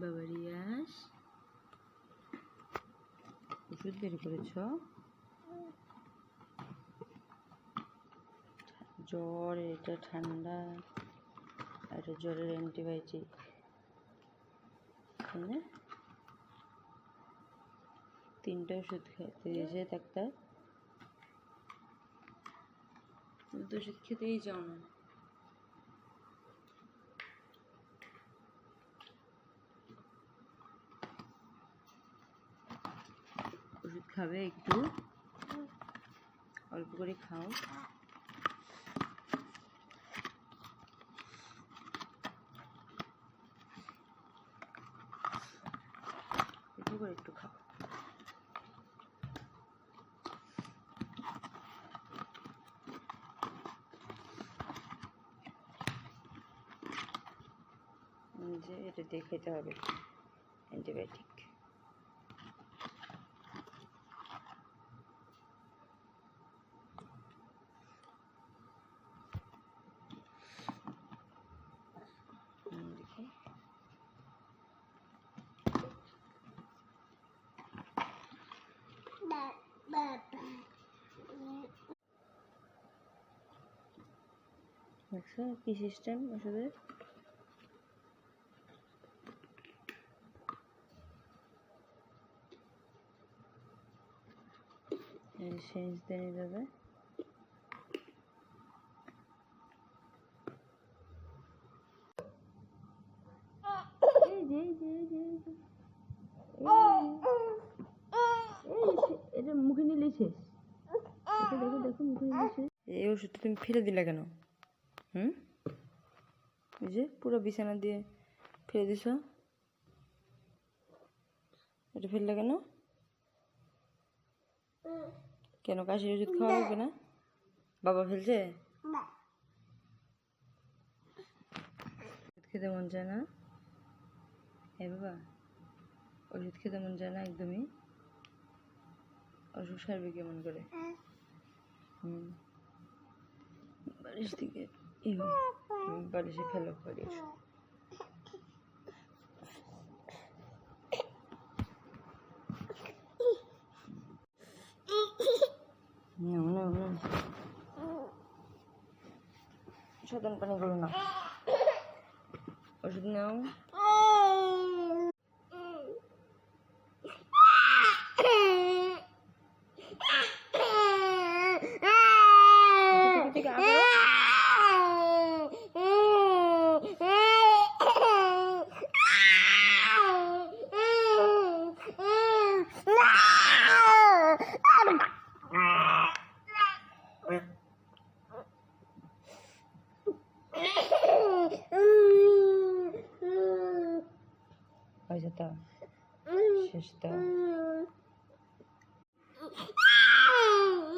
বাবা ওষুধ বের করেছ? জ্বর, এটা ঠান্ডা এটা জ্বরের অ্যান্টিবায়োটিক তিনটা ওষুধ খেতে দিয়েছে ডাক্তার? তুমি তো ওষুধ খেতেই যাও না ওষুধ খাবে একটু অল্প করে খাও। একটু করে একটু খাও। যে এটা দিয়ে খেতে হবে। অ্যান্টিবায়োটিক হুম, দেখি দেখছ কি সিস্টেম ওষুধের সেন্স দিয়ে যে, এটা মুখে নিলে শেষ। দেখো দেখো মুখে নিলে শেষ। এই ওষুধটা তুমি ফেলে দিলে কেন? হুম? এই যে পুরো বিছানা দিয়ে ফেলে দিছ। এটা ফেললে কেন? কেন কাশির ওষুধ খাওয়া হবে না? বাবা ফেলছে? খেতে মন চায় না? হ্যাঁ বাবা ওষুধ খেতে মন চায় না একদমই? অসুখ সারবে কেমন করে? হুম। বাড়ির থেকে ই হয়। হুম, বালিশে ফেলো বালিশ নাও নাও নাও। সাধারণ পানি করো হয়েছে তো শেষ তো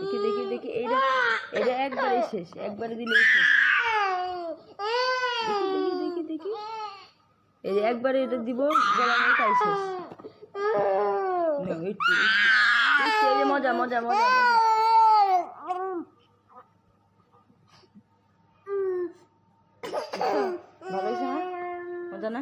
দেখি দেখি দেখি এইটা এটা একবারে শেষ একবারে দিলে শেষ দেখি দেখি দেখি এই একবারে এটা দিব গলানো তাই শেষ মজা মজা মজা ভালো হয়েছে না? মজা না?